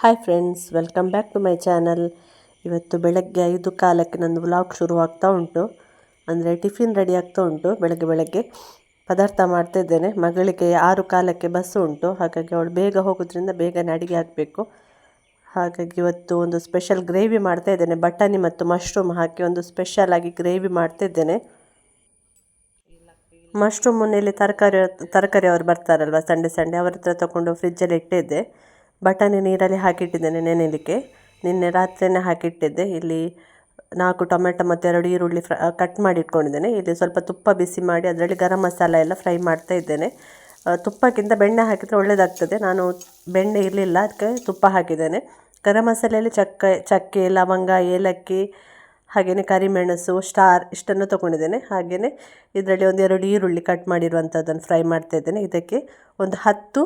Hi friends welcome back to my channel ಇವತ್ತು ಬೆಳಗ್ಗೆ ಐದು ಕಾಲಕ್ಕೆ ನಂದು ವ್ಲಾಗ್ ಆಗ್ತಾ ಉಂಟು. ಅಂದರೆ ಟಿಫಿನ್ ರೆಡಿ ಆಗ್ತಾ ಉಂಟು, ಬೆಳಗ್ಗೆ ಬೆಳಗ್ಗೆ. ಪದಾರ್ಥ ಮಾಡ್ತಾ ಇದ್ದೇನೆ. ಮಗಳಿಗೆ ಆರು ಕಾಲಕ್ಕೆ ಬಸ್ಸು ಉಂಟು. ಹಾಗಾಗಿ ಅವಳು ಬೇಗ ಹೋಗೋದ್ರಿಂದ ಬೇಗನೆ ಅಡುಗೆ ಆಗಬೇಕು. ಹಾಗಾಗಿ ಇವತ್ತು ಒಂದು ಸ್ಪೆಷಲ್ ಗ್ರೇವಿ ಮಾಡ್ತಾ ಇದ್ದೇನೆ. ಬಟಾಣಿ ಮತ್ತು ಮಶ್ರೂಮ್ ಹಾಕಿ ಒಂದು ಸ್ಪೆಷಲ್ ಆಗಿ ಗ್ರೇವಿ ಮಾಡ್ತಾ ಇದ್ದೇನೆ. ಮಶ್ರೂಮ್ ಮನೆಯಲ್ಲಿ ತರಕಾರಿ ತರಕಾರಿ ಅವರು ಬರ್ತಾರಲ್ವ, ಸಂಡೆ ಸಂಡೆ, ಅವ್ರ ಹತ್ರ ತಗೊಂಡು ಫ್ರಿಜ್ಜಲ್ಲಿ ಇಟ್ಟಿದ್ದೆ. ಬಟಾಣಿ ನೀರಲ್ಲಿ ಹಾಕಿಟ್ಟಿದ್ದೇನೆ ನೆನೆಯಲಿಕ್ಕೆ. ನಿನ್ನೆ ರಾತ್ರಿಯೇ ಹಾಕಿಟ್ಟಿದ್ದೆ. ಇಲ್ಲಿ ನಾಲ್ಕು ಟೊಮೆಟೊ ಮತ್ತು ಎರಡು ಈರುಳ್ಳಿ ಫ್ರ, ಕಟ್ ಮಾಡಿ ಇಟ್ಕೊಂಡಿದ್ದೇನೆ. ಇಲ್ಲಿ ಸ್ವಲ್ಪ ತುಪ್ಪ ಬಿಸಿ ಮಾಡಿ ಅದರಲ್ಲಿ ಗರಂ ಮಸಾಲ ಎಲ್ಲ ಫ್ರೈ ಮಾಡ್ತಾ ಇದ್ದೇನೆ. ತುಪ್ಪಕ್ಕಿಂತ ಬೆಣ್ಣೆ ಹಾಕಿದರೆ ಒಳ್ಳೆಯದಾಗ್ತದೆ ನಾನು ಬೆಣ್ಣೆ ಇರಲಿಲ್ಲ, ಅದಕ್ಕೆ ತುಪ್ಪ ಹಾಕಿದ್ದೇನೆ. ಗರಂ ಮಸಾಲೆಯಲ್ಲಿ ಚಕ್ಕೆ ಚಕ್ಕೆ, ಲವಂಗ, ಏಲಕ್ಕಿ ಹಾಗೆಯೇ ಕರಿಮೆಣಸು, ಸ್ಟಾರ್ ಇಷ್ಟನ್ನು ತೊಗೊಂಡಿದ್ದೇನೆ. ಹಾಗೆಯೇ ಇದರಲ್ಲಿ ಒಂದು ಎರಡು ಈರುಳ್ಳಿ ಕಟ್ ಮಾಡಿರುವಂಥದ್ದನ್ನು ಫ್ರೈ ಮಾಡ್ತಾ ಇದ್ದೇನೆ. ಇದಕ್ಕೆ ಒಂದು ಹತ್ತು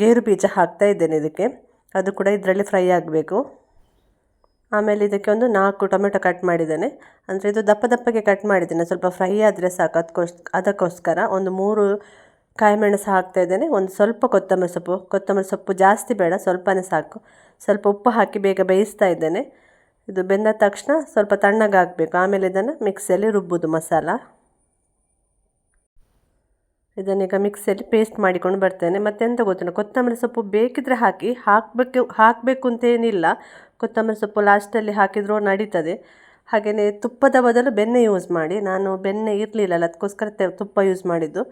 ಗೇರು ಬೀಜ ಹಾಕ್ತಾ ಇದ್ದೇನೆ ಇದಕ್ಕೆ. ಅದು ಕೂಡ ಇದರಲ್ಲಿ ಫ್ರೈ ಆಗಬೇಕು. ಆಮೇಲೆ ಇದಕ್ಕೆ ಒಂದು ನಾಲ್ಕು ಟೊಮೆಟೊ ಕಟ್ ಮಾಡಿದ್ದೇನೆ. ಅಂದರೆ ಇದು ದಪ್ಪ ದಪ್ಪಗೆ ಕಟ್ ಮಾಡಿದ್ದೇನೆ. ಸ್ವಲ್ಪ ಫ್ರೈ ಆದರೆ ಸಾಕು. ಅದಕ್ಕೋಸ್ ಅದಕ್ಕೋಸ್ಕರ ಒಂದು ಮೂರು ಕಾಯಿಮೆಣಸು ಹಾಕ್ತಾ ಇದ್ದೇನೆ. ಒಂದು ಸ್ವಲ್ಪ ಕೊತ್ತಂಬರಿ ಸೊಪ್ಪು. ಕೊತ್ತಂಬರಿ ಸೊಪ್ಪು ಜಾಸ್ತಿ ಬೇಡ. ಸ್ವಲ್ಪನೇ ಸಾಕು. ಸ್ವಲ್ಪ ಉಪ್ಪು ಹಾಕಿ ಬೇಗ ಬೇಯಿಸ್ತಾ ಇದ್ದೇನೆ. ಇದು ಬೆಂದ ತಕ್ಷಣ ಸ್ವಲ್ಪ ತಣ್ಣಗಾಗಬೇಕು. ಆಮೇಲೆ ಇದನ್ನು ಮಿಕ್ಸಿಯಲ್ಲಿ ರುಬ್ಬೋದು ಮಸಾಲ. ಇದನ್ನೀಗ ಮಿಕ್ಸಿಯಲ್ಲಿ ಪೇಸ್ಟ್ ಮಾಡಿಕೊಂಡು ಬರ್ತೇನೆ. ಮತ್ತೆಂತ ಗೊತ್ತಿಲ್ಲ ಕೊತ್ತಂಬರಿ ಸೊಪ್ಪು ಬೇಕಿದ್ರೆ ಹಾಕಿ. ಹಾಕಬೇಕು ಹಾಕಬೇಕು ಅಂತೇನಿಲ್ಲ ಕೊತ್ತಂಬರಿ ಸೊಪ್ಪು ಲಾಸ್ಟಲ್ಲಿ ಹಾಕಿದ್ರೂ ನಡೀತದೆ. ಹಾಗೆಯೇ ತುಪ್ಪದ ಬದಲು ಬೆಣ್ಣೆ ಯೂಸ್ ಮಾಡಿ. ನಾನು ಬೆಣ್ಣೆ ಇರಲಿಲ್ಲಲ್ಲ, ಅದಕ್ಕೋಸ್ಕರ ತುಪ್ಪ ಯೂಸ್ ಮಾಡಿದ್ದು.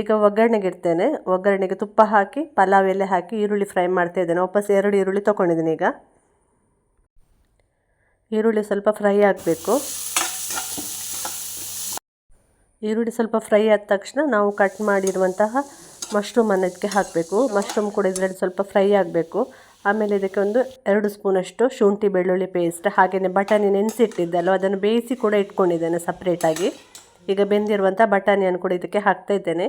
ಈಗ ಒಗ್ಗರಣೆಗೆ ಇಡ್ತೇನೆ. ಒಗ್ಗರಣೆಗೆ ತುಪ್ಪ ಹಾಕಿ, ಪಲಾವ್ ಎಲೆ ಹಾಕಿ, ಈರುಳ್ಳಿ ಫ್ರೈ ಮಾಡ್ತಾ ಇದ್ದೇನೆ. ವಾಪಸ್ ಎರಡು ಈರುಳ್ಳಿ ತೊಗೊಂಡಿದ್ದೀನಿ ಈಗ. ಈರುಳ್ಳಿ ಸ್ವಲ್ಪ ಫ್ರೈ ಆಗಬೇಕು. ಈರುಳ್ಳಿ ಸ್ವಲ್ಪ ಫ್ರೈ ಆದ ತಕ್ಷಣ ನಾವು ಕಟ್ ಮಾಡಿರುವಂತಹ ಮಶ್ರೂಮನ್ನು ಇದಕ್ಕೆ ಹಾಕಬೇಕು. ಮಶ್ರೂಮ್ ಕೂಡ ಇದರಲ್ಲಿ ಸ್ವಲ್ಪ ಫ್ರೈ ಆಗಬೇಕು. ಆಮೇಲೆ ಇದಕ್ಕೆ ಒಂದು ಎರಡು ಸ್ಪೂನಷ್ಟು ಶುಂಠಿ ಬೆಳ್ಳುಳ್ಳಿ ಪೇಸ್ಟ್ ಹಾಗೆಯೇ ಬಟಾಣಿ ನೆನೆಸಿಟ್ಟಿದ್ದೆ ಅಲ್ವ ಅದನ್ನು ಬೇಯಿಸಿ ಕೂಡ ಇಟ್ಕೊಂಡಿದ್ದೇನೆ ಸಪ್ರೇಟಾಗಿ ಈಗ ಬೆಂದಿರುವಂಥ ಬಟಾಣಿಯನ್ನು ಕೂಡ ಇದಕ್ಕೆ ಹಾಕ್ತಾ ಇದ್ದೇನೆ.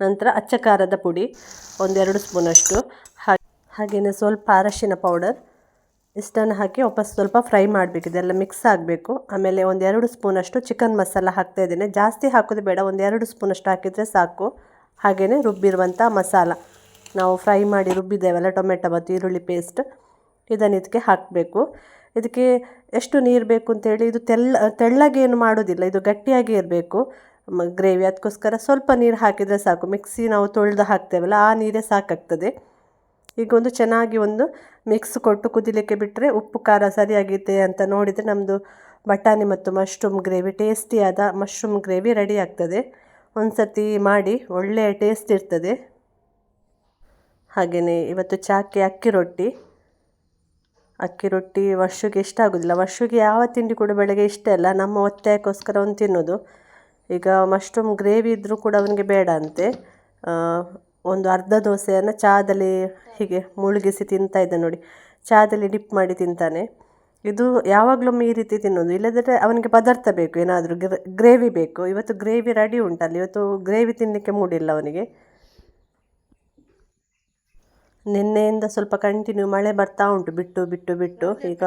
ನಂತರ ಅಚ್ಚ ಖಾರದ ಪುಡಿ, ಒಂದೆರಡು ಸ್ಪೂನಷ್ಟು. ಹಾಗೆ ಹಾಗೆಯೇ ಸ್ವಲ್ಪ ಅರಶಿನ ಪೌಡರ್ ಇಷ್ಟನ್ನು ಹಾಕಿ ವಾಪಸ್ ಸ್ವಲ್ಪ ಫ್ರೈ ಮಾಡಬೇಕು, ಇದೆಲ್ಲ ಮಿಕ್ಸ್ ಆಗಬೇಕು. ಆಮೇಲೆ ಒಂದೆರಡು ಸ್ಪೂನಷ್ಟು ಚಿಕನ್ ಮಸಾಲ ಹಾಕ್ತಾ ಇದ್ದೇನೆ. ಜಾಸ್ತಿ ಹಾಕೋದು ಬೇಡ, ಒಂದೆರಡು ಸ್ಪೂನಷ್ಟು ಹಾಕಿದರೆ ಸಾಕು. ಹಾಗೆಯೇ ರುಬ್ಬಿರುವಂಥ ಮಸಾಲ. ನಾವು ಫ್ರೈ ಮಾಡಿ ರುಬ್ಬಿದ್ದೇವಲ್ಲ, ಟೊಮೆಟೊ ಮತ್ತು ಈರುಳ್ಳಿ ಪೇಸ್ಟ್ ಇದನ್ನು ಇದಕ್ಕೆ ಹಾಕಬೇಕು. ಇದಕ್ಕೆ ಎಷ್ಟು ನೀರು ಬೇಕು ಅಂತೇಳಿ, ಇದು ತೆಳ್ಳ, ತೆಳ್ಳಗೆ ಏನು ಮಾಡೋದಿಲ್ಲ, ಇದು ಗಟ್ಟಿಯಾಗಿ ಇರಬೇಕು. ಗ್ರೇವಿ ಅದಕ್ಕೋಸ್ಕರ ಸ್ವಲ್ಪ ನೀರು ಹಾಕಿದರೆ ಸಾಕು. ಮಿಕ್ಸಿ ನಾವು ತೊಳೆದು ಹಾಕ್ತೇವಲ್ಲ, ಆ ನೀರೇ ಸಾಕಾಗ್ತದೆ. ಈಗ ಒಂದು ಚೆನ್ನಾಗಿ ಒಂದು ಮಿಕ್ಸ್ ಕೊಟ್ಟು ಕುದಿಲಿಕ್ಕೆ ಬಿಟ್ಟರೆ ಉಪ್ಪು, ಖಾರ ಸರಿಯಾಗಿದೆ ಅಂತ ನೋಡಿದರೆ ನಮ್ಮದು ಬಟಾಣಿ ಮತ್ತು ಮಶ್ರೂಮ್ ಗ್ರೇವಿ ಟೇಸ್ಟಿಯಾದ ಮಶ್ರೂಮ್ ಗ್ರೇವಿ ರೆಡಿ ಆಗ್ತದೆ. ಒಂದು ಸರ್ತಿ ಮಾಡಿ ಒಳ್ಳೆಯ ಟೇಸ್ಟ್ ಇರ್ತದೆ. ಹಾಗೆಯೇ ಇವತ್ತು ಚಾಕಿ ಅಕ್ಕಿ ರೊಟ್ಟಿ. ಅಕ್ಕಿ ರೊಟ್ಟಿ ವರ್ಷಕ್ಕೆ ಇಷ್ಟ ಆಗೋದಿಲ್ಲ. ವರ್ಷಕ್ಕೆ ಯಾವ ತಿಂಡಿ ಕೂಡ ಬೆಳಗ್ಗೆ ಇಷ್ಟ ಇಲ್ಲ. ನಮ್ಮ ಒತ್ತಾಯಕ್ಕೋಸ್ಕರ ಒಂದು ತಿನ್ನೋದು. ಈಗ ಮಶ್ರೂಮ್ ಗ್ರೇವಿ ಇದ್ದರೂ ಕೂಡ ಅವನಿಗೆ ಬೇಡ ಅಂತೆ. ಒಂದು ಅರ್ಧ ದೋಸೆಯನ್ನು ಚಹಾದಲ್ಲಿ ಹೀಗೆ ಮುಳುಗಿಸಿ ತಿಂತಾ ಇದ್ದ ನೋಡಿ. ಚಹಾದಲ್ಲಿ ಡಿಪ್ ಮಾಡಿ ತಿಂತಾನೆ. ಇದು ಯಾವಾಗಲೊಮ್ಮೆ ಈ ರೀತಿ ತಿನ್ನೋದು ಇಲ್ಲದಿದ್ದರೆ ಅವನಿಗೆ ಪದಾರ್ಥ ಬೇಕು, ಏನಾದರೂ ಗ್ರೇವಿ ಬೇಕು. ಇವತ್ತು ಗ್ರೇವಿ ರೆಡಿ ಉಂಟಲ್ಲ. ಇವತ್ತು ಗ್ರೇವಿ ತಿನ್ನಲಿಕ್ಕೆ ಮೂಡಿಲ್ಲ ಅವನಿಗೆ. ನಿನ್ನೆಯಿಂದ ಸ್ವಲ್ಪ ಕಂಟಿನ್ಯೂ ಮಳೆ ಬರ್ತಾ ಉಂಟು. ಬಿಟ್ಟು ಬಿಟ್ಟು ಬಿಟ್ಟು. ಈಗ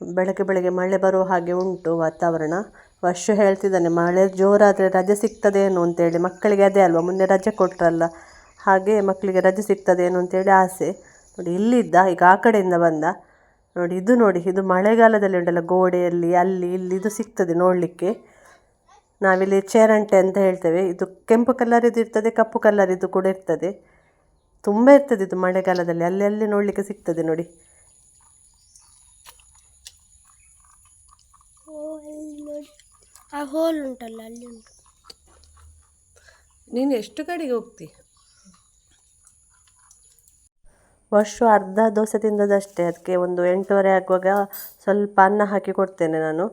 ಬೆಳಗ್ಗೆ ಬೆಳಗ್ಗೆ ಮಳೆ ಬರುವ ಹಾಗೆ ಉಂಟು ವಾತಾವರಣ. ವರ್ಷ ಹೇಳ್ತಿದ್ದಾನೆ, ಮಳೆ ಜೋರಾದರೆ ರಜೆ ಸಿಗ್ತದೇನೋ ಅಂತೇಳಿ. ಮಕ್ಕಳಿಗೆ ಅದೇ ಅಲ್ವಾ, ಮೊನ್ನೆ ರಜೆ ಕೊಟ್ಟರಲ್ಲ ಹಾಗೆ ಮಕ್ಕಳಿಗೆ ರಜೆ ಸಿಗ್ತದೇನೋ ಅಂತೇಳಿ ಆಸೆ. ನೋಡಿ, ಇಲ್ಲಿದ್ದ, ಈಗ ಆ ಕಡೆಯಿಂದ ಬಂದ. ನೋಡಿ, ಇದು ನೋಡಿ, ಇದು ಮಳೆಗಾಲದಲ್ಲಿ ಉಂಟಲ್ಲ, ಗೋಡೆಯಲ್ಲಿ, ಅಲ್ಲಿ, ಇಲ್ಲಿ, ಇದು ಸಿಗ್ತದೆ ನೋಡಲಿಕ್ಕೆ. ನಾವಿಲ್ಲಿ ಚೇರಂಟೆ ಅಂತ ಹೇಳ್ತೇವೆ. ಇದು ಕೆಂಪು ಕಲರಿದು ಇರ್ತದೆ, ಕಪ್ಪು ಕಲರಿದು ಕೂಡ ಇರ್ತದೆ. ತುಂಬ ಇರ್ತದೆ ಇದು ಮಳೆಗಾಲದಲ್ಲಿ, ಅಲ್ಲಿ ಅಲ್ಲಿ ನೋಡಲಿಕ್ಕೆ ಸಿಗ್ತದೆ ನೋಡಿ ಓ ಅಲ್ಲಿ ನೋಡಿ ಆ ಹೋಲ್ ಉಂಟಲ್ಲ ಅಲ್ಲಿ ಉಂಟು. ನೀನು ಎಷ್ಟು ಕಡೆಗೆ ಹೋಗ್ತಿ? ವರ್ಷ ಅರ್ಧ ದೋಸೆ ತಿಂದದಷ್ಟೇ ಅದಕ್ಕೆ ಒಂದು ಎಂಟೂವರೆ ಆಗುವಾಗ ಸ್ವಲ್ಪ ಅನ್ನ ಹಾಕಿ ಕೊಡ್ತೇನೆ ನಾನು.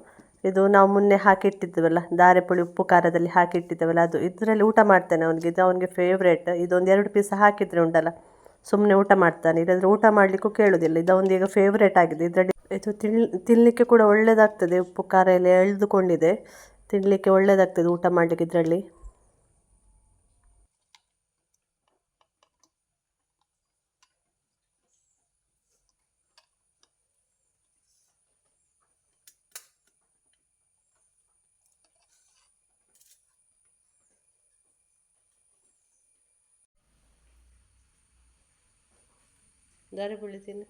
ಇದು ನಾವು ಮೊನ್ನೆ ಹಾಕಿಟ್ಟಿದ್ದೇವಲ್ಲ ದಾರೆಪುಳಿ ಉಪ್ಪು ಖಾರದಲ್ಲಿ ಹಾಕಿಟ್ಟಿದ್ದೇವಲ್ಲ ಅದು ಇದರಲ್ಲಿ ಊಟ ಮಾಡ್ತೇನೆ ಅವನಿಗೆ. ಇದು ಅವನಿಗೆ ಫೇವ್ರೇಟ್ ಇದೊಂದು ಎರಡು ಪೀಸ್ ಹಾಕಿದರೆ ಉಂಟಲ್ಲ ಸುಮ್ಮನೆ ಊಟ ಮಾಡ್ತಾನೆ. ಇಲ್ಲಾಂದರೆ ಊಟ ಮಾಡಲಿಕ್ಕೂ ಕೇಳೋದಿಲ್ಲ. ಇದು ಅವನಿಗೆ ಈಗ ಫೇವ್ರೇಟ್ ಆಗಿದೆ. ಇದರಲ್ಲಿ ಇದು ತಿನ್ ತಿನ್ನಲಿಕ್ಕೆ ಕೂಡ ಒಳ್ಳೆಯದಾಗ್ತದೆ ಉಪ್ಪು, ಖಾರ ಎಲ್ಲ ಎಳೆದುಕೊಂಡಿದೆ. ತಿನ್ನಲಿಕ್ಕೆ ಒಳ್ಳೆಯದಾಗ್ತದೆ ಊಟ ಮಾಡಲಿಕ್ಕೆ ಇದರಲ್ಲಿ. ದಾರಿಬಳ್ಳಿ ತಿನ್ನು.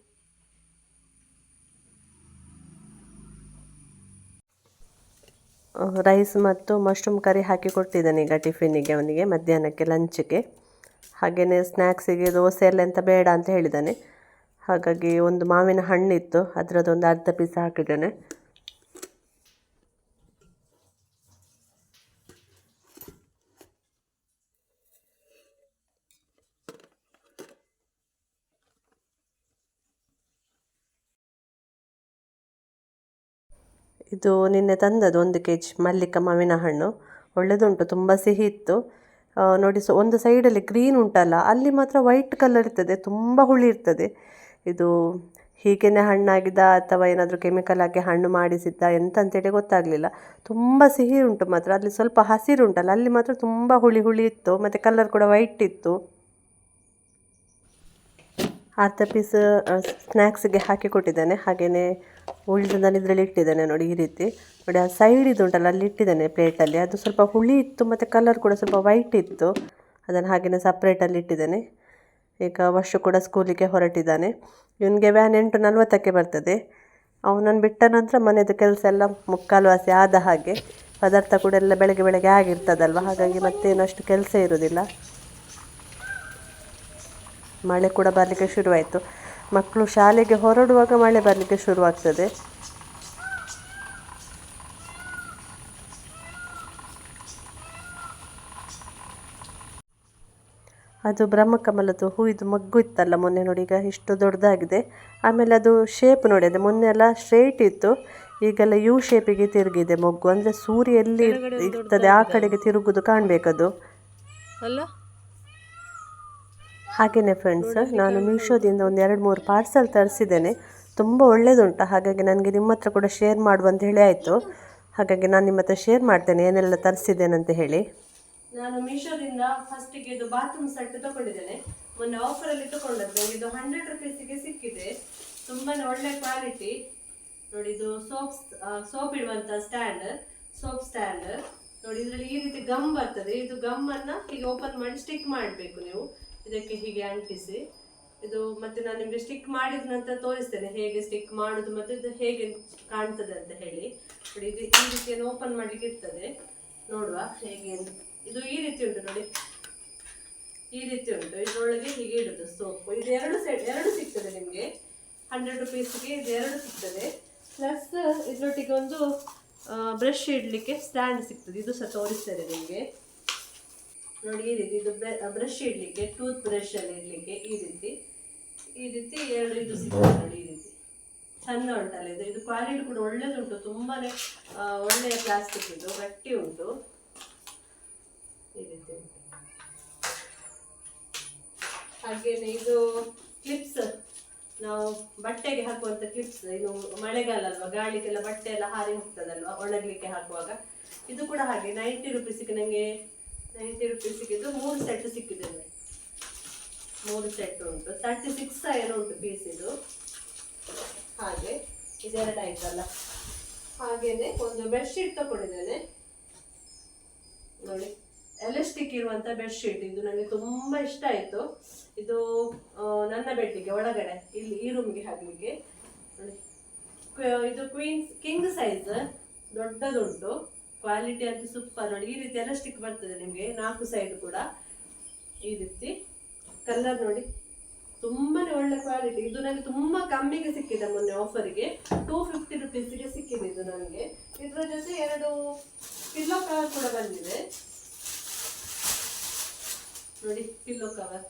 ರೈಸ್ ಮತ್ತು ಮಶ್ರೂಮ್ ಕರಿ ಹಾಕಿ ಕೊಟ್ಟಿದ್ದಾನೆ ಈಗ ಟಿಫಿನ್ನಿಗೆ ಅವನಿಗೆ, ಮಧ್ಯಾಹ್ನಕ್ಕೆ ಲಂಚ್ಗೆ ಹಾಗೆಯೇ ಸ್ನ್ಯಾಕ್ಸಿಗೆ ದೋಸೆ ಎಲ್ಲ ಎಂತ ಬೇಡ ಅಂತ ಹೇಳಿದ್ದಾನೆ. ಹಾಗಾಗಿ ಒಂದು ಮಾವಿನ ಹಣ್ಣಿತ್ತು, ಅದರದ್ದೊಂದು ಅರ್ಧ ಪೀಸ್ ಹಾಕಿದ್ದಾನೆ. ಇದು ನಿನ್ನೆ ತಂದದ್ದು ಒಂದು ಕೆ ಜಿ ಮಲ್ಲಿಕ ಮಾವಿನ ಹಣ್ಣು. ಒಳ್ಳೆಯದುಂಟು ತುಂಬ ಸಿಹಿ ಇತ್ತು. ನೋಡಿ ಸೊ, ಒಂದು ಸೈಡಲ್ಲಿ ಗ್ರೀನ್ ಉಂಟಲ್ಲ, ಅಲ್ಲಿ ಮಾತ್ರ ವೈಟ್ ಕಲರ್ ಇರ್ತದೆ, ತುಂಬ ಹುಳಿ ಇರ್ತದೆ. ಇದು ಹೀಗೇನೆ ಹಣ್ಣಾಗಿದ್ದ ಅಥವಾ ಏನಾದರೂ ಕೆಮಿಕಲ್ ಹಾಕಿ ಹಣ್ಣು ಮಾಡಿಸಿದ್ದ ಎಂತ ಅಂತೇಳಿ ಗೊತ್ತಾಗಲಿಲ್ಲ. ತುಂಬ ಸಿಹಿ ಉಂಟು ಮಾತ್ರ, ಅಲ್ಲಿ ಸ್ವಲ್ಪ ಹಸಿರು ಉಂಟಲ್ಲ, ಅಲ್ಲಿ ಮಾತ್ರ ತುಂಬ ಹುಳಿ ಹುಳಿ ಇತ್ತು, ಮತ್ತು ಕಲರ್ ಕೂಡ ವೈಟ್ ಇತ್ತು. ಅರ್ಧ ಪೀಸ್ ಸ್ನ್ಯಾಕ್ಸಿಗೆ ಹಾಕಿ ಕೊಟ್ಟಿದ್ದೇನೆ ಹಾಗೆಯೇ ಉಳಿದದನ್ನು ಇದರಲ್ಲಿ ಇಟ್ಟಿದ್ದೇನೆ ನೋಡಿ ಈ ರೀತಿ. ನೋಡಿ ಆ ಸೈಡ್ ಇದು ಉಂಟಲ್ಲ, ಅಲ್ಲಿ ಇಟ್ಟಿದ್ದೇನೆ ಪ್ಲೇಟಲ್ಲಿ ಅದು ಸ್ವಲ್ಪ ಹುಳಿ ಇತ್ತು ಮತ್ತು ಕಲರ್ ಕೂಡ ಸ್ವಲ್ಪ ವೈಟ್ ಇತ್ತು. ಅದನ್ನು ಹಾಗೆಯೇ ಸಪ್ರೇಟಲ್ಲಿ ಇಟ್ಟಿದ್ದೇನೆ. ಈಗ ವರ್ಷ ಕೂಡ ಸ್ಕೂಲಿಗೆ ಹೊರಟಿದ್ದಾನೆ. ಇವನಿಗೆ ವ್ಯಾನ್ ಎಂಟು ನಲ್ವತ್ತಕ್ಕೆ ಬರ್ತದೆ. ಅವನನ್ನು ಬಿಟ್ಟ ನಂತರ ಮನೆಯದು ಕೆಲಸ ಎಲ್ಲ ಮುಕ್ಕಾಲು ವಾಸಿ ಆದ ಹಾಗೆ ಪದಾರ್ಥ ಕೂಡ ಎಲ್ಲ ಬೆಳಗ್ಗೆ ಬೆಳಗ್ಗೆ ಆಗಿರ್ತದಲ್ವ? ಹಾಗಾಗಿ ಮತ್ತೇನು ಅಷ್ಟು ಕೆಲಸ ಇರೋದಿಲ್ಲ ಮಳೆ ಕೂಡ ಬರಲಿಕ್ಕೆ ಶುರುವಾಯಿತು. ಮಕ್ಕಳು ಶಾಲೆಗೆ ಹೊರಡುವಾಗ ಮಳೆ ಬರಲಿಕ್ಕೆ ಶುರುವಾಗ್ತದೆ. ಅದು ಬ್ರಹ್ಮಕಮಲದ್ದು ಹೂವಿದು ಮಗ್ಗು ಇತ್ತಲ್ಲ ಮೊನ್ನೆ ನೋಡಿ ಈಗ ಇಷ್ಟು ದೊಡ್ಡದಾಗಿದೆ. ಆಮೇಲೆ ಅದು ಶೇಪ್ ನೋಡಿ ಅದು ಮೊನ್ನೆ ಎಲ್ಲ ಸ್ಟ್ರೇಟ್ ಇತ್ತು. ಈಗೆಲ್ಲ ಯು ಶೇಪಿಗೆ ತಿರುಗಿದೆ ಮೊಗ್ಗು. ಅಂದರೆ ಸೂರ್ಯ ಎಲ್ಲಿ ಇರ್ತದೆ ಆ ಕಡೆಗೆ ತಿರುಗುದು ಕಾಣಬೇಕದು ಅಲ್ಲ? ಹಾಗೆಯೇ ಫ್ರೆಂಡ್ಸ್ ನಾನು ಮೀಶೋದಿಂದ ಒಂದು ಎರಡು ಮೂರು ಪಾರ್ಸಲ್ ತರಿಸಿದ್ದೇನೆ. ತುಂಬ ಒಳ್ಳೆಯದುಂಟು ಹಾಗಾಗಿ ನನಗೆ ನಿಮ್ಮ ಹತ್ರ ಕೂಡ ಶೇರ್ ಮಾಡುವ ಅಂತ ಹೇಳಿ ಆಯಿತು. ಹಾಗಾಗಿ ನಾನು ನಿಮ್ಮ ಹತ್ರ ಶೇರ್ ಮಾಡ್ತೇನೆ, ಏನೆಲ್ಲ ತರಿಸಿದ್ದೇನೆ ಅಂತ ಹೇಳಿ. ನಾನು ಮೀಶೋದಿಂದ ಫಸ್ಟಿಗೆ ಇದು ಬಾತ್ರೂಮ್ ಸೆಟ್ ತಗೊಂಡಿದ್ದೇನೆ. ಮೊನ್ನೆ ಆಫರಲ್ಲಿ ತಗೊಂಡದ್ದು ಇದು ಹಂಡ್ರೆಡ್ ರುಪೀಸಿಗೆ ಸಿಕ್ಕಿದೆ. ತುಂಬಾ ಒಳ್ಳೆ ಕ್ವಾಲಿಟಿ ನೋಡಿ, ಇದು ಸೋಪ್ ಸೋಪ್ ಇಡುವಂಥ ಸ್ಟ್ಯಾಂಡ್ ಸೋಪ್ ಸ್ಟ್ಯಾಂಡ್ ನೋಡಿ, ಇದರಲ್ಲಿ ಈ ರೀತಿ ಗಮ್ ಬರ್ತದೆ. ಇದು ಗಮ್ ಅನ್ನ ಹೀಗೆ ಓಪನ್ ಮಾಡಿ ಸ್ಟಿಕ್ ಮಾಡಬೇಕು ನೀವು. ಇದಕ್ಕೆ ಹೀಗೆ ಅಂಟಿಸಿ. ಇದು ಮತ್ತೆ ನಾನು ನಿಮಗೆ ಸ್ಟಿಕ್ ಮಾಡಿದ ನಂತರ ತೋರಿಸ್ತೇನೆ ಹೇಗೆ ಸ್ಟಿಕ್ ಮಾಡುದು ಮತ್ತೆ ಇದು ಹೇಗೆ ಕಾಣ್ತದೆ ಅಂತ ಹೇಳಿ. ನೋಡಿ, ಇದು ಈ ರೀತಿಯನ್ನು ಓಪನ್ ಮಾಡ್ಲಿಕ್ಕೆ ಇರ್ತದೆ. ನೋಡುವ ಹೇಗೆ ಇದು ಈ ರೀತಿ ಉಂಟು ನೋಡಿ. ಈ ರೀತಿ ಉಂಟು. ಇದರೊಳಗೆ ಹೀಗೆ ಇಡುದು ಸೋಪು ಇದು ಎರಡು ಸೆಟ್ ಎರಡು ಸಿಗ್ತದೆ ನಿಮಗೆ. ಹಂಡ್ರೆಡ್ ರುಪೀಸ್ಗೆ ಇದು ಎರಡು ಸಿಗ್ತದೆ. ಪ್ಲಸ್ ಇದರೊಟ್ಟಿಗೆ ಒಂದು ಬ್ರಷ್ ಇಡಲಿಕ್ಕೆ ಸ್ಟ್ಯಾಂಡ್ ಸಿಗ್ತದೆ. ಇದು ಸಹ ತೋರಿಸ್ತೇನೆ ನಿಮಗೆ. ನೋಡಿ ಈ ರೀತಿ ಇದು ಬ್ರಷ್ ಇಡ್ಲಿಕ್ಕೆ ಟೂತ್ ಬ್ರಷ್ ಅಲ್ಲಿ ಇಡ್ಲಿಕ್ಕೆ ಈ ರೀತಿ ಈ ರೀತಿ ಎರಡು ಇದು ಸಿಗ್ತದೆ ನೋಡಿ ಈ ರೀತಿ. ಚಂದ ಉಂಟಲ್ಲ ಇದು. ಇದು ಕ್ವಾಲಿಟಿ ಕೂಡ ಒಳ್ಳೇದುಂಟು ತುಂಬಾನೇ ಆ, ಒಳ್ಳೆಯ ಪ್ಲಾಸ್ಟಿಕ್ ಇದು ಗಟ್ಟಿ ಉಂಟು. ಈ ರೀತಿ ಹಾಗೇನೆ ಇದು ಕ್ಲಿಪ್ಸ್ ನಾವು ಬಟ್ಟೆಗೆ ಹಾಕುವಂಥ ಕ್ಲಿಪ್ಸ್ ಇದು ಮಳೆಗಾಲ ಅಲ್ವಾ ಗಾಳಿಗೆಲ್ಲ ಬಟ್ಟೆ ಎಲ್ಲ ಹಾರಿ ಹೋಗ್ತದಲ್ವಾ ಒಣಗ್ಲಿಕ್ಕೆ ಹಾಕುವಾಗ. ಇದು ಕೂಡ ಹಾಗೆ ನೈಂಟಿ ರುಪೀಸಿಗೆ ನನಗೆ ನೈಂಟಿ ರುಪೀಸ್ ಸಿಕ್ಕಿದ್ದು ಮೂರು ಸೆಟ್ ಸಿಕ್ಕಿದೆ. ಮೂರು ಸೆಟ್ ಉಂಟು. ತರ್ಟಿ ಸಿಕ್ಸ್ ಏನೋ ಉಂಟು ಪೀಸ್ ಇದು. ಹಾಗೆ ಇದೆರಡು ಆಯ್ತಲ್ಲ ಹಾಗೇನೆ ಒಂದು ಬೆಡ್ಶೀಟ್ ತಗೊಂಡಿದ್ದೇನೆ ನೋಡಿ ಎಲೆಸ್ಟಿಕ್ ಇರುವಂತ ಬೆಡ್ಶೀಟ್ ಇದು ನನಗೆ ತುಂಬಾ ಇಷ್ಟ ಆಯ್ತು. ಇದು ನನ್ನ ಬೆಡ್ಡಿಗೆ ಒಳಗಡೆ, ಇಲ್ಲಿ ಈ ರೂಮ್ಗೆ ಹಾಕ್ಲಿಕ್ಕೆ. ನೋಡಿ, ಇದು ಕ್ವೀನ್ಸ್ ಕಿಂಗ್ ಸೈಜ್ ದೊಡ್ಡದುಂಟು. ಕ್ವಾಲಿಟಿ ಅಂತೂ ಸೂಪರ್ ನೋಡಿ, ಈ ರೀತಿ ಎಲಾಸ್ಟಿಕ್ ಬರ್ತದೆ ನಿಮಗೆ, ನಾಲ್ಕು ಸೈಡ್ ಕೂಡ. ಈ ರೀತಿ. ಕಲರ್ ನೋಡಿ, ತುಂಬಾನೇ ಒಳ್ಳೆ ಕ್ವಾಲಿಟಿ ಇದು ನನಗೆ ತುಂಬಾ ಕಮ್ಮಿಗೆ ಸಿಕ್ಕಿದೆ ಮೊನ್ನೆ ಆಫರಿಗೆ ಟೂ ಫಿಫ್ಟಿ ರುಪೀಸ್ಗೆ ಸಿಕ್ಕಿದೆ ಇದು ನನಗೆ ಇದರ ಜೊತೆ ಎರಡು ಪಿಲ್ಲೋ ಕವರ್ ಕೂಡ ಬಂದಿದೆ. ನೋಡಿ ಪಿಲ್ಲೋ ಕವರ್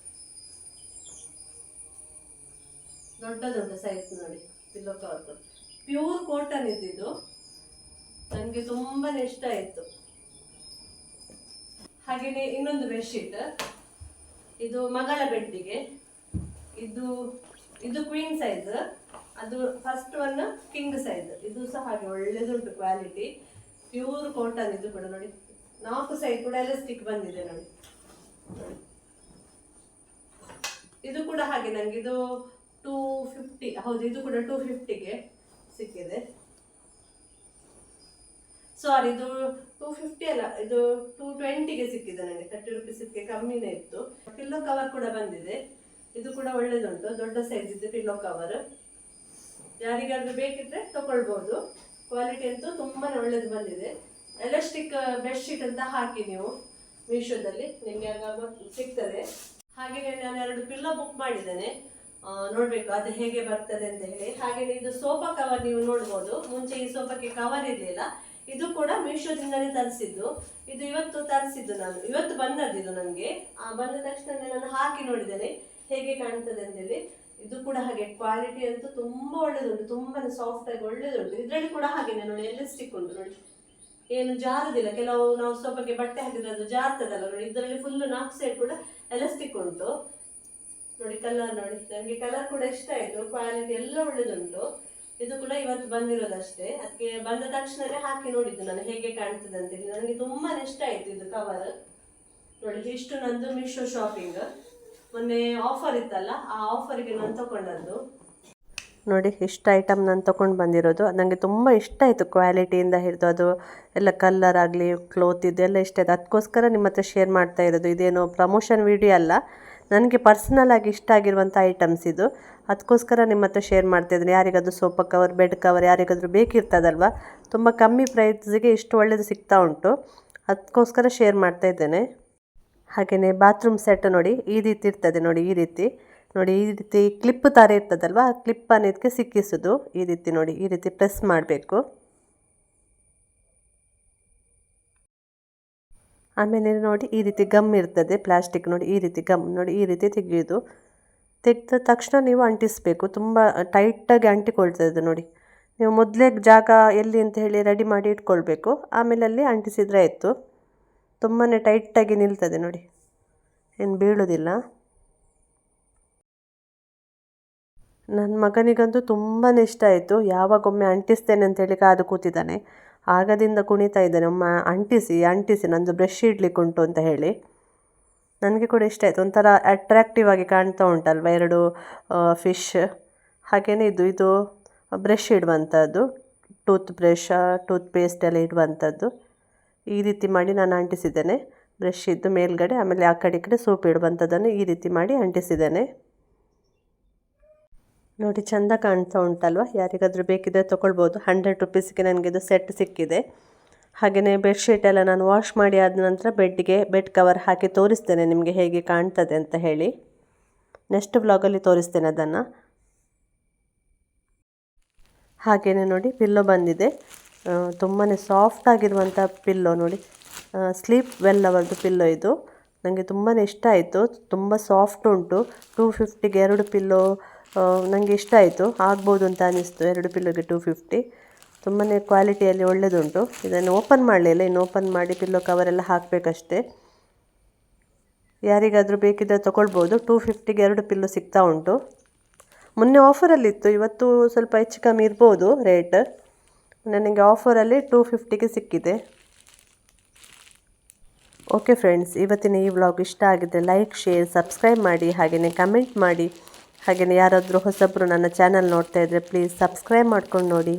ದೊಡ್ಡ ದೊಡ್ಡ ಸೈಜ್ ನೋಡಿ ಪಿಲ್ಲೋ ಕವರ್ ಪ್ಯೂರ್ ಕಾಟನ್ ಇದ್ದಿದ್ದು. ನನಗೆ ತುಂಬಾ ಇಷ್ಟ ಆಯ್ತು. ಹಾಗೆಯೇ ಇನ್ನೊಂದು ಬೆಡ್ಶೀಟ್. ಇದು ಮಗಳ ಬೆಡ್ಡಿಗೆ ಇದು ಇದು ಕ್ವೀನ್ ಸೈಜ್ ಅದು ಫಸ್ಟ್ ಒನ್ ಕಿಂಗ್ ಸೈಜ್ ಇದು ಸಹ ಹಾಗೆ ಒಳ್ಳೆದುಂಟು ಕ್ವಾಲಿಟಿ ಪ್ಯೂರ್ ಕಾಟನ್ ಇದು ಕೂಡ ನೋಡಿ. ನಾಲ್ಕು ಸೈಜ್ ಕೂಡ ಎಲಾಸ್ಟಿಕ್ ಬಂದಿದೆ ನೋಡಿ. ನೋಡಿ. ಇದು ಕೂಡ ಹಾಗೆ ನನಗೆ ಇದು ಟೂ ಫಿಫ್ಟಿ ಹೌದು, ಇದು ಕೂಡ ಟೂ ಫಿಫ್ಟಿಗೆ ಸಿಕ್ಕಿದೆ. ಸಾರಿ ಇದು ಟೂ ಫಿಫ್ಟಿ ಅಲ್ಲ, ಇದು ಟೂ ಟ್ವೆಂಟಿಗೆ ಸಿಕ್ಕಿದೆ ನನಗೆ ತರ್ಟಿ ರುಪೀಸ್ಗೆ ಕಮ್ಮಿನೇ ಇತ್ತು. ಪಿಲ್ಲೋ ಕವರ್ ಕೂಡ ಬಂದಿದೆ. ಇದು ಕೂಡ ಒಳ್ಳೇದುಂಟು, ದೊಡ್ಡ ಸೈಜ್ ಇದೆ ಪಿಲ್ಲೋ ಕವರ್ ಯಾರಿಗಾದ್ರೂ ಬೇಕಿದ್ರೆ ತಗೊಳ್ಬೋದು. ಕ್ವಾಲಿಟಿ ಅಂತೂ ತುಂಬಾ ಒಳ್ಳೇದು ಬಂದಿದೆ. ಎಲಾಸ್ಟಿಕ್ ಬೆಡ್ಶೀಟ್ ಅಂತ ಹಾಕಿ ನೀವು ಮೀಶೋದಲ್ಲಿ ನಿಮಗೆ ಸಿಗ್ತದೆ. ಹಾಗೆಯೇ ನಾನು ಎರಡು ಪಿಲ್ಲೋ ಬುಕ್ ಮಾಡಿದ್ದೇನೆ. ನೋಡಬೇಕು ಅದು ಹೇಗೆ ಬರ್ತದೆ ಅಂತ ಹೇಳಿ. ಹಾಗೆಯೇ ಇದು ಸೋಫಾ ಕವರ್ ನೀವು ನೋಡ್ಬೋದು. ಮುಂಚೆ ಈ ಸೋಫಾಕ್ಕೆ ಕವರ್ ಇರಲಿಲ್ಲ. ಇದು ಕೂಡ ಮೀಶೋದಿಂದಲೇ ತರಿಸಿದ್ದು. ಇದು ಇವತ್ತು ತರಿಸಿದ್ದು ನಾನು. ಇವತ್ತು ಬಂದದ್ದು ಇದು ನನಗೆ. ಬಂದ ತಕ್ಷಣ ನಾನು ಹಾಕಿ ನೋಡಿದ್ದೇನೆ. ಹೇಗೆ ಕಾಣ್ತದೆ ಅಂತೇಳಿ. ಇದು ಕೂಡ ಹಾಗೆ ಕ್ವಾಲಿಟಿ ಅಂತೂ ತುಂಬಾ ಒಳ್ಳೇದುಂಟು. ತುಂಬಾ ಸಾಫ್ಟ್ ಆಗಿ ಒಳ್ಳೇದುಂಟು. ಇದರಲ್ಲಿ ಕೂಡ ಹಾಗೆನೆ ನೋಡಿ ಎಲಾಸ್ಟಿಕ್ ಉಂಟು ನೋಡಿ. ಏನು ಜಾರುದಿಲ್ಲ. ಕೆಲವು ನಾವು ಸ್ವಲ್ಪಕ್ಕೆ ಬಟ್ಟೆ ಹಾಕಿದ್ರೆ ಅದು ಜಾರ್ತದಲ್ಲ ನೋಡಿ. ಇದರಲ್ಲಿ ಫುಲ್ ನಾಲ್ಕು ಸೈಡ್ ಕೂಡ ಎಲಾಸ್ಟಿಕ್ ಉಂಟು. ನೋಡಿ ಕಲರ್ ನೋಡಿ. ನನಗೆ ಕಲರ್ ಕೂಡ ಇಷ್ಟ ಆಯ್ತು. ಕ್ವಾಲಿಟಿ ಎಲ್ಲ ಒಳ್ಳೇದುಂಟು. ಇದು ಕೂಡ ಇವತ್ತು ಬಂದಿರೋದಷ್ಟೇ. ಅದಕ್ಕೆ ಬಂದ ತಕ್ಷಣನೇ ಹಾಕಿ ನೋಡಿದ್ದು ನಾನು ಹೇಗೆ ಕಾಣ್ತದೆ ಅಂತೇಳಿ ನನಗೆ ತುಂಬಾ ಇಷ್ಟ ಆಯ್ತು ಇದು ಕವರ್ ನೋಡಿ, ಇಷ್ಟು ನಂದು ಮೀಶೋ ಶಾಪಿಂಗ್ ಮೊನ್ನೆ ಆಫರ್ ಇತ್ತಲ್ಲ, ಆ ಆಫರ್ಗೆ ನಾನು ತಗೊಂಡದ್ದು ನೋಡಿ, ಇಷ್ಟು ಐಟಮ್ ನಾನು ತೊಗೊಂಡು ಬಂದಿರೋದು. ನನಗೆ ತುಂಬ ಇಷ್ಟ ಆಯಿತು ಕ್ವಾಲಿಟಿಯಿಂದ ಹಿಡಿದು. ಅದು ಎಲ್ಲ ಕಲ್ಲರ್ ಆಗಲಿ ಕ್ಲೋತ್ ಇದೆಲ್ಲ ಇಷ್ಟ ಆಯಿತು. ಅದಕ್ಕೋಸ್ಕರ ನಿಮ್ಮ ಹತ್ರ ಶೇರ್ ಮಾಡ್ತಾ ಇರೋದು. ಇದೇನು ಪ್ರಮೋಷನ್ ವಿಡಿಯೋ ಅಲ್ಲ. ನನಗೆ ಪರ್ಸನಲ್ ಆಗಿ ಇಷ್ಟ ಆಗಿರುವಂಥ ಐಟಮ್ಸ್ ಇದು. ಅದಕ್ಕೋಸ್ಕರ ನಿಮ್ಮ ಹತ್ರ ಶೇರ್ ಮಾಡ್ತಾ ಯಾರಿಗಾದರೂ ಸೋಪ ಕವರ್ ಬೆಡ್ ಕವರ್ ಯಾರಿಗಾದರೂ ಬೇಕಿರ್ತದಲ್ವ? ತುಂಬ ಕಮ್ಮಿ ಪ್ರೈಸಿಗೆ ಇಷ್ಟು ಒಳ್ಳೆಯದು ಸಿಗ್ತಾ ಉಂಟು. ಅದಕ್ಕೋಸ್ಕರ ಶೇರ್ ಮಾಡ್ತಾ ಇದ್ದೇನೆ. ಹಾಗೆಯೇ ಬಾತ್ರೂಮ್ ಸೆಟ್ ನೋಡಿ, ಈ ರೀತಿ ಇರ್ತದೆ ನೋಡಿ, ಈ ರೀತಿ. ನೋಡಿ, ಈ ರೀತಿ ಕ್ಲಿಪ್ ಥರ ಇರ್ತದಲ್ವ? ಆ ಕ್ಲಿಪ್ಪನ್ನು ಇದಕ್ಕೆ ಸಿಕ್ಕಿಸೋದು. ಈ ರೀತಿ ನೋಡಿ, ಈ ರೀತಿ ಪ್ರೆಸ್ ಮಾಡಬೇಕು. ಆಮೇಲೆ ನೋಡಿ ಈ ರೀತಿ ಗಮ್ ಇರ್ತದೆ, ಪ್ಲಾಸ್ಟಿಕ್ ನೋಡಿ ಈ ರೀತಿ ಗಮ್, ನೋಡಿ ಈ ರೀತಿ ತೆಗೆಯೋದು. ತೆಗೆದ ತಕ್ಷಣ ನೀವು ಅಂಟಿಸಬೇಕು, ತುಂಬ ಟೈಟಾಗಿ ಅಂಟಿಕೊಳ್ತದೆ ನೋಡಿ. ನೀವು ಮೊದಲೇ ಜಾಗ ಎಲ್ಲಿ ಅಂತ ಹೇಳಿ ರೆಡಿ ಮಾಡಿ ಇಟ್ಕೊಳ್ಬೇಕು, ಆಮೇಲೆ ಅಲ್ಲಿ ಅಂಟಿಸಿದರೆ ಆಯಿತು. ತುಂಬಾ ಟೈಟಾಗಿ ನಿಲ್ತದೆ ನೋಡಿ, ಏನು ಬೀಳೋದಿಲ್ಲ. ನನ್ನ ಮಗನಿಗಂತೂ ತುಂಬಾ ಇಷ್ಟ ಆಯಿತು, ಯಾವಾಗೊಮ್ಮೆ ಅಂಟಿಸ್ತೇನೆ ಅಂತೇಳಿ ಕಾದು ಕೂತಿದ್ದಾನೆ. ಆಗದಿಂದ ಕುಣಿತಾ ಇದ್ದಾನೆ. ಒಮ್ಮ ಅಂಟಿಸಿ ಅಂಟಿಸಿ ನಂದು ಬ್ರಷ್ ಇಡ್ಲಿಕ್ಕೆ ಉಂಟು ಅಂತ ಹೇಳಿ. ನನಗೆ ಕೂಡ ಇಷ್ಟ ಆಯಿತು. ಒಂಥರ ಅಟ್ರಾಕ್ಟಿವ್ ಆಗಿ ಕಾಣ್ತಾ ಉಂಟಲ್ವ ಎರಡು ಫಿಶ್ ಹಾಗೆಯೇ ಇದು ಇದು ಬ್ರಷ್ ಇಡುವಂಥದ್ದು ಟೂತ್ ಬ್ರಷ್ ಟೂತ್ ಪೇಸ್ಟ್ ಎಲ್ಲ ಇಡುವಂಥದ್ದು ಈ ರೀತಿ ಮಾಡಿ ನಾನು ಅಂಟಿಸಿದ್ದೇನೆ. ಬ್ರಷ್ ಇದ್ದು ಮೇಲ್ಗಡೆ, ಆಮೇಲೆ ಆ ಕಡೆ ಈ ಕಡೆ ಸೋಪ್ ಇಡುವಂಥದ್ದನ್ನು ಈ ರೀತಿ ಮಾಡಿ ಅಂಟಿಸಿದ್ದೇನೆ. ನೋಡಿ, ಚೆಂದ ಕಾಣ್ತಾ ಉಂಟಲ್ವ? ಯಾರಿಗಾದರೂ ಬೇಕಿದ್ರೆ ತೊಗೊಳ್ಬೋದು. ಹಂಡ್ರೆಡ್ ರುಪೀಸ್ಗೆ ನನಗೆ ಇದು ಸೆಟ್ ಸಿಕ್ಕಿದೆ. ಹಾಗೆಯೇ ಬೆಡ್ಶೀಟ್ ಎಲ್ಲ ನಾನು ವಾಶ್ ಮಾಡಿ ಆದ ನಂತರ ಬೆಡ್ಗೆ ಬೆಡ್ ಕವರ್ ಹಾಕಿ ತೋರಿಸ್ತೇನೆ ನಿಮಗೆ ಹೇಗೆ ಕಾಣ್ತದೆ ಅಂತ ಹೇಳಿ. ನೆಕ್ಸ್ಟ್ ವ್ಲಾಗಲ್ಲಿ ತೋರಿಸ್ತೇನೆ ಅದನ್ನು. ಹಾಗೆಯೇ ನೋಡಿ ಪಿಲ್ಲೋ ಬಂದಿದೆ. ತುಂಬಾ ಸಾಫ್ಟ್ ಆಗಿರುವಂಥ ಪಿಲ್ಲೋ ನೋಡಿ. ಸ್ಲೀಪ್ ವೆಲ್ ಅವರದ್ದು ಪಿಲ್ಲೋ ಇದು. ನನಗೆ ತುಂಬಾ ಇಷ್ಟ ಆಯಿತು. ತುಂಬ ಸಾಫ್ಟ್ ಉಂಟು. ಟೂ ಫಿಫ್ಟಿಗೆ ಎರಡು ಪಿಲ್ಲೋ ನನಗೆ ಇಷ್ಟ ಆಯಿತು. ಆಗ್ಬೋದು ಅಂತ ಅನ್ನಿಸ್ತು ಎರಡು ಪಿಲ್ಲೋಗೆ ಟೂ ಫಿಫ್ಟಿ ತುಂಬಾ ಕ್ವಾಲಿಟಿಯಲ್ಲಿ ಒಳ್ಳೆಯದುಂಟು ಇದನ್ನು ಓಪನ್ ಮಾಡಲಿಲ್ಲ. ಇನ್ನು ಓಪನ್ ಮಾಡಿ ಪಿಲ್ಲೋ ಕವರೆಲ್ಲ ಹಾಕಬೇಕಷ್ಟೇ. ಯಾರಿಗಾದರೂ ಬೇಕಿದ್ದರೆ ತೊಗೊಳ್ಬೋದು. ಟೂ ಫಿಫ್ಟಿಗೆ ಎರಡು ಪಿಲ್ಲೋ ಸಿಗ್ತಾ ಉಂಟು. ಮೊನ್ನೆ ಆಫರಲ್ಲಿತ್ತು ಇವತ್ತು ಸ್ವಲ್ಪ ಹೆಚ್ಚು ಕಮ್ಮಿ ಇರ್ಬೋದು ರೇಟ್ ನನಗೆ ಆಫರಲ್ಲಿ ಟೂ ಫಿಫ್ಟಿಗೆ ಸಿಕ್ಕಿದೆ. ಓಕೆ ಫ್ರೆಂಡ್ಸ್ ಇವತ್ತಿನ ಈ ವ್ಲಾಗ್ ಇಷ್ಟ ಆಗಿದ್ದರೆ ಲೈಕ್ ಶೇರ್ ಸಬ್ಸ್ಕ್ರೈಬ್ ಮಾಡಿ. ಹಾಗೆಯೇ ಕಮೆಂಟ್ ಮಾಡಿ. ಹಾಗೆಯೇ ಯಾರಾದರೂ ಹೊಸಬ್ರು ನನ್ನ ಚಾನಲ್ ನೋಡ್ತಾ ಇದ್ದರೆ ಪ್ಲೀಸ್ ಸಬ್ಸ್ಕ್ರೈಬ್ ಮಾಡ್ಕೊಂಡು ನೋಡಿ.